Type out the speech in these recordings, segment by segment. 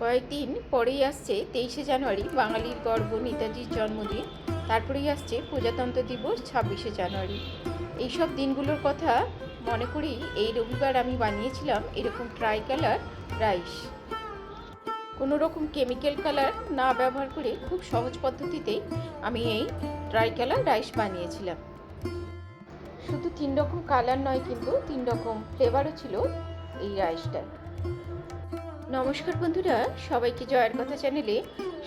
কয়েকদিন পরেই আসছে তেইশে জানুয়ারি, বাঙালির গর্ব, নেতাজির জন্মদিন। তারপরেই আসছে প্রজাতন্ত্র দিবস, ছাব্বিশে জানুয়ারি। এইসব দিনগুলোর কথা মনে করি এই রবিবার আমি বানিয়েছিলাম এরকম ট্রাই কালার রাইস। কোনো রকম কেমিক্যাল কালার না ব্যবহার করে খুব সহজ পদ্ধতিতেই আমি এই ট্রাই কালার রাইস বানিয়েছিলাম। শুধু তিন রকম কালার নয়, কিন্তু তিন রকম ফ্লেভারও ছিল এই রাইসটার। নমস্কার বন্ধুরা, সবাইকে জয়ের কথা চ্যানেলে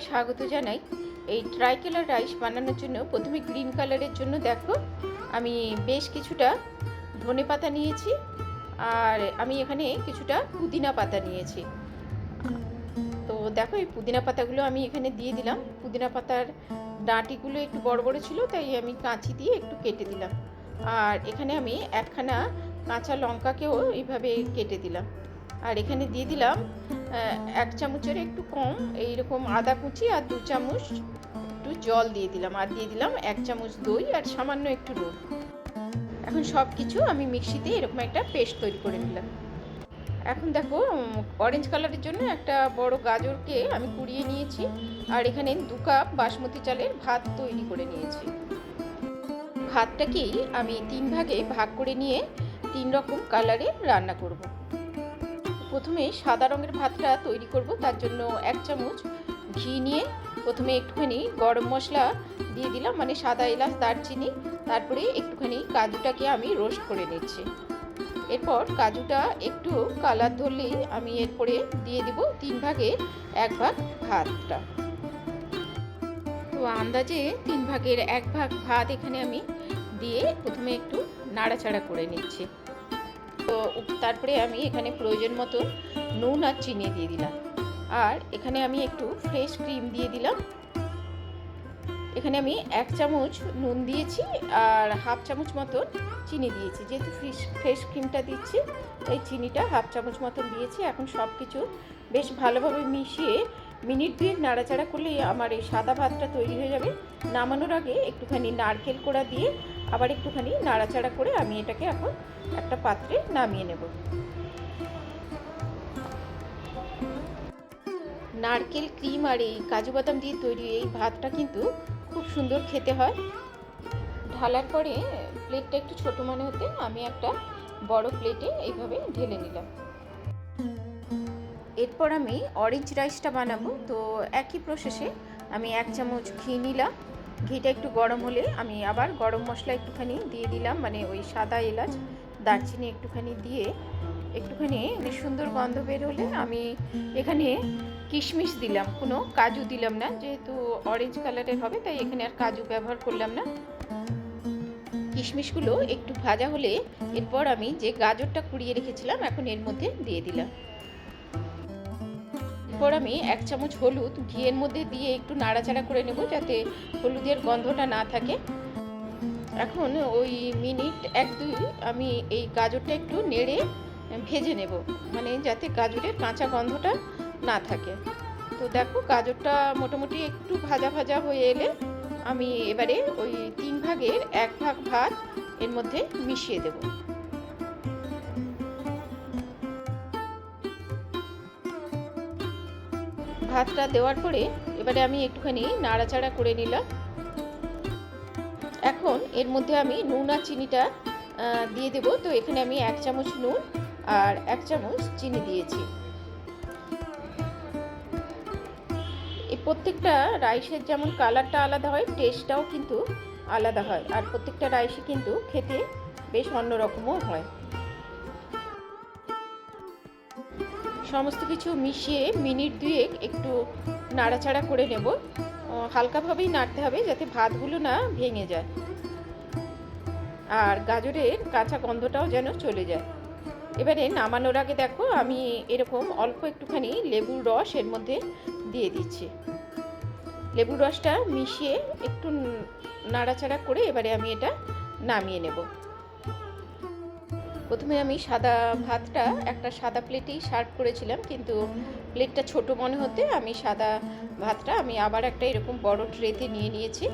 স্বাগত জানাই। এই ট্রাই কালার রাইস বানানোর জন্য প্রথমে গ্রিন কালারের জন্য দেখো, আমি বেশ কিছুটা ধনে পাতা নিয়েছি আর আমি এখানে কিছুটা পুদিনা পাতা নিয়েছি। তো দেখো, এই পুদিনা পাতাগুলো আমি এখানে দিয়ে দিলাম। পুদিনা পাতার ডাঁটিগুলো একটু বড় বড় ছিল, তাই আমি কাঁচি দিয়ে একটু কেটে দিলাম। আর এখানে আমি একখানা কাঁচা লঙ্কাকেও এইভাবে কেটে দিলাম। আর এখানে দিয়ে দিলাম এক চামচের একটু কম, এইরকম আদা কুচি আর দু চামচ একটু জল দিয়ে দিলাম। আর দিয়ে দিলাম এক চামচ দই আর সামান্য একটু নুন এখন সব কিছু আমি মিক্সিতে এরকম একটা পেস্ট তৈরি করে নিলাম। এখন দেখো অরেঞ্জ কালারের জন্য একটা বড় গাজরকে আমি কুড়িয়ে নিয়েছি। আর এখানে দু কাপ বাসমতি চালের ভাত তৈরি করে নিয়েছি। ভাতটাকেই আমি তিন ভাগে ভাগ করে নিয়ে তিন রকম কালারে রান্না করব। প্রথমে সাদা রঙের ভাতটা তৈরি করব, তার জন্য এক চামচ ঘি নিয়ে প্রথমে একটুখানি গরম মশলা দিয়ে দিলাম মানে সাদা এলাচ, দারচিনি, তারপরে একটুখানি কাজুটাকে আমি রোস্ট করে নিচ্ছি। এরপর কাজুটা একটু কালার ধরলেই আমি এরপরে দিয়ে দিব তিন ভাগে এক ভাগ ভাতটা। তো আন্দাজে তিন ভাগের এক ভাগ ভাত এখানে আমি দিয়ে প্রথমে একটু নাড়াচাড়া করে নিচ্ছি। তো তারপরে আমি এখানে প্রয়োজন মতো নুন আর চিনি দিয়ে দিলাম। আর এখানে আমি একটু ফ্রেশ ক্রিম দিয়ে দিলাম। এখানে আমি এক চামচ নুন দিয়েছি আর হাফ চামচ মতন চিনি দিয়েছি। যেহেতু ফ্রেশ ফ্রেশ ক্রিমটা দিচ্ছি, তাই চিনিটা হাফ চামচ মতন দিয়েছি। এখন সব কিছু বেশ ভালোভাবে মিশিয়ে মিনিট দুয়েক নাড়াচাড়া করলেই আমার এই সাদা ভাতটা তৈরি হয়ে যাবে। নামানোর আগে একটুখানি নারকেল কোড়া দিয়ে আবার একটুখানি নাড়াচাড়া করে আমি এটাকে এখন একটা পাত্রে নামিয়ে নেব। নারকেল ক্রিম আর এই কাজু বাদাম দিয়ে তৈরি এই ভাতটা কিন্তু খুব সুন্দর খেতে হয়। ঢালার পরে প্লেটটা একটু ছোট মনে হতে আমি একটা বড় প্লেটে এইভাবে ঢেলে নিলাম। এরপর আমি অরেঞ্জ রাইসটা বানাবো। তো একই প্রসেসে আমি এক চামচ ঘি নিলাম। ঘিটা একটু গরম হলে আমি আবার গরম মশলা একটুখানি দিয়ে দিলাম মানে ওই সাদা এলাচ, দারচিনি একটুখানি দিয়ে একটুখানি সুন্দর গন্ধ বের হলে আমি এখানে কিশমিশ দিলাম। কোনো কাজু দিলাম না, যেহেতু অরেঞ্জ কালারের হবে, তাই এখানে আর কাজু ব্যবহার করলাম না। কিশমিশগুলো একটু ভাজা হলে এরপর আমি যে গাজরটা কুড়িয়ে রেখেছিলাম, এখন এর মধ্যে দিয়ে দিলাম। এরপর আমি এক চামচ হলুদ ঘিয়ের মধ্যে দিয়ে একটু নাড়াচাড়া করে নেব যাতে হলুদের গন্ধটা না থাকে। এখন ওই মিনিট এক দুই আমি এই গাজরটা একটু নেড়ে ভেজে নেব মানে যাতে গাজরের কাঁচা গন্ধটা না থাকে। তো দেখো গাজরটা মোটামুটি একটু ভাজা ভাজা হয়ে এলে আমি এবারে ওই তিন ভাগের এক ভাগ ভাত এর মধ্যে মিশিয়ে দেব। ভাতটা দেওয়ার পরে এবারে আমি একটুখানি নাড়াচাড়া করে নিলাম। এখন এর মধ্যে আমি নুন আর চিনিটা দিয়ে দেব। তো এখানে আমি এক চামচ নুন আর এক চামচ চিনি দিয়েছি। এই প্রত্যেকটা রাইসের যেমন কালারটা আলাদা হয় টেস্টটাও কিন্তু আলাদা হয়। আর প্রত্যেকটা রাইসই কিন্তু খেতে বেশ অন্যরকমও হয়। সমস্ত কিছু মিশিয়ে মিনিট দুয়েক একটু নাড়াচাড়া করে নেব। হালকাভাবেই নাড়তে হবে যাতে ভাতগুলো না ভেঙে যায়। আর গাজরের কাঁচা গন্ধটাও যেন চলে যায়। এবারে নামানোর আগে দেখো, আমি এরকম অল্প একটুখানি লেবুর রস এর মধ্যে দিয়ে দিচ্ছি। লেবুর রসটা মিশিয়ে একটু নাড়াচাড়া করে এবারে আমি এটা নামিয়ে নেব। প্রথমে আমি সাদা ভাতটা একটা সাদা প্লেটেই সার্ভ করেছিলাম, কিন্তু প্লেটটা ছোট মনে হতে আমি সাদা ভাতটা আমি আবার একটা এরকম বড় ট্রেতে নিয়ে নিয়েছি,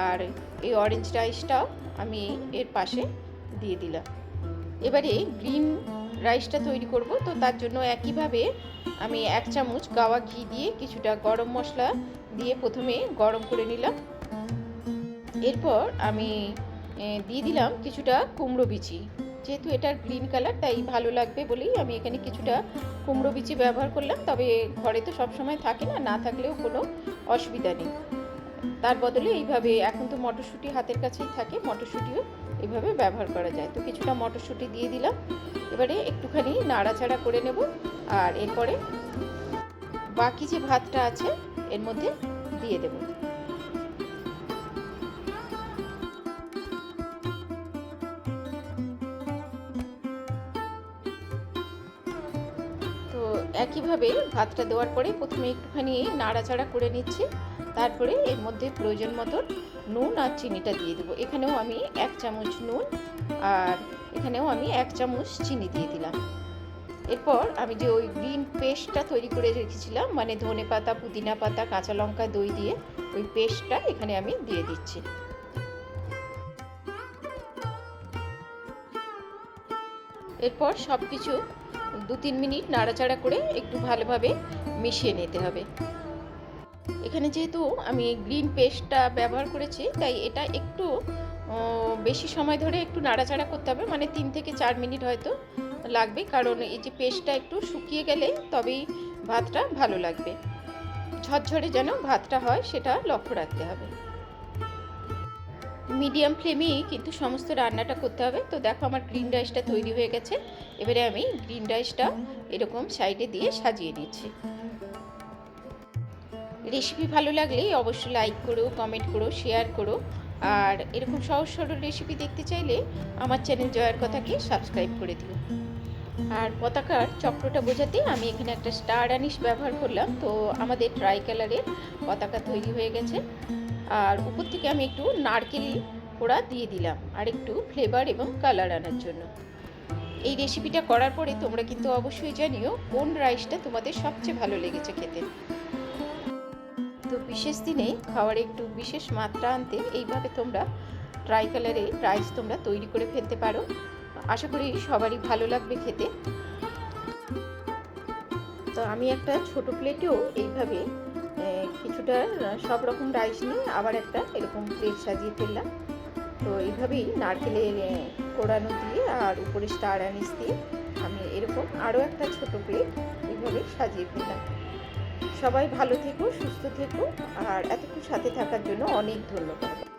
আর এই অরেঞ্জ রাইসটাও আমি এর পাশে দিয়ে দিলাম। এবারে গ্রিন রাইসটা তৈরি করব, তো তার জন্য একইভাবে আমি এক চামচ গাওয়া ঘি দিয়ে কিছুটা গরম মশলা দিয়ে প্রথমে গরম করে নিলাম। এরপর আমি দিয়ে দিলাম কিছুটা কুমড়ো বিচি। যেহেতু এটার গ্রিন কালার তাই ভালো লাগবে বলেই আমি এখানে কিছুটা কুমড়ো বিচি ব্যবহার করলাম। তবে ঘরে তো সব সময় থাকে না না থাকলেও কোনো অসুবিধা নেই। তার বদলে এইভাবে এখন তো মটরশুঁটি হাতের কাছেই থাকে, মটরশুঁটিও এইভাবে ব্যবহার করা যায়। তো কিছুটা মটরশুঁটি দিয়ে দিলাম। এবারে একটুখানি নাড়াচাড়া করে নেব আর এরপরে বাকি যে ভাতটা আছে, এর মধ্যে দিয়ে দেবো। একইভাবে ভাতটা দেওয়ার পরে প্রথমে একটুখানি নাড়াচাড়া করে নিচ্ছি, তারপরে এর মধ্যে প্রয়োজন মতন নুন আর চিনিটা দিয়ে দেবো। এখানেও আমি এক চামচ নুন আর এখানেও আমি এক চামচ চিনি দিয়ে দিলাম। এরপর আমি যে ওই গ্রিন পেস্টটা তৈরি করে রেখেছিলাম মানে ধনে পাতা, পুদিনা পাতা, কাঁচা লঙ্কা, দই দিয়ে ওই পেস্টটা এখানে আমি দিয়ে দিচ্ছি। এরপর সব কিছু দু তিন মিনিট নাড়াচাড়া করে একটু ভালোভাবে মিশিয়ে নিতে হবে। এখানে যেহেতু আমি গ্রিন পেস্টটা ব্যবহার করেছি, তাই এটা একটু বেশি সময় ধরে একটু নাড়াচাড়া করতে হবে। মানে তিন থেকে চার মিনিট হয়তো লাগবে, কারণ এই যে পেস্টটা একটু শুকিয়ে গেলে তবেই ভাতটা ভালো লাগবে। ঝরঝরে যেন ভাতটা হয়, সেটা লক্ষ্য রাখতে হবে। মিডিয়াম ফ্লেমেই কিন্তু সমস্ত রান্নাটা করতে হবে। তো দেখো আমার গ্রিন রাইসটা তৈরি হয়ে গেছে। এবারে আমি গ্রিন রাইসটা এরকম সাইডে দিয়ে সাজিয়ে নিচ্ছি। রেসিপি ভালো লাগলে অবশ্যই লাইক করো কমেন্ট করো শেয়ার করো। আর এরকম সহজ সরল রেসিপি দেখতে চাইলে আমার চ্যানেল জয়ের কথাকে সাবস্ক্রাইব করে দিও। আর পতাকার চক্রটা বোঝাতে আমি এখানে একটা স্টার আনিস ব্যবহার করলাম। তো আমাদের ট্রাই কালারের পতাকা তৈরি হয়ে গেছে। আর উপর থেকে আমি একটু নারকেল কোড়া দিয়ে দিলাম আর একটু ফ্লেভার এবং কালার আনার জন্য। এই রেসিপিটা করার পরে তোমরা কিন্তু অবশ্যই জানিও কোন রাইসটা তোমাদের সবচেয়ে ভালো লেগেছে খেতে। তো বিশেষ দিনে খাওয়ার একটু বিশেষ মাত্রা আনতে এইভাবে তোমরা ট্রাই কালারে রাইস তোমরা তৈরি করে ফেলতে পারো। আশা করি সবারই ভালো লাগবে খেতে। তো আমি একটা ছোট প্লেটেও এইভাবে কিছুটা সব রকম রাইস নিয়ে আবার একটা এরকম প্লেট সাজিয়ে ফেললাম। তো এইভাবেই নারকেলের কোড়ানো দিয়ে আর উপরে স্টার আনিস দিয়ে আমি এরকম আরও একটা ছোট প্লেট এইভাবে সাজিয়ে ফেললাম। সবাই ভালো থেকো, সুস্থ থেকো, আর এতক্ষণ সাথে থাকার জন্য অনেক ধন্যবাদ।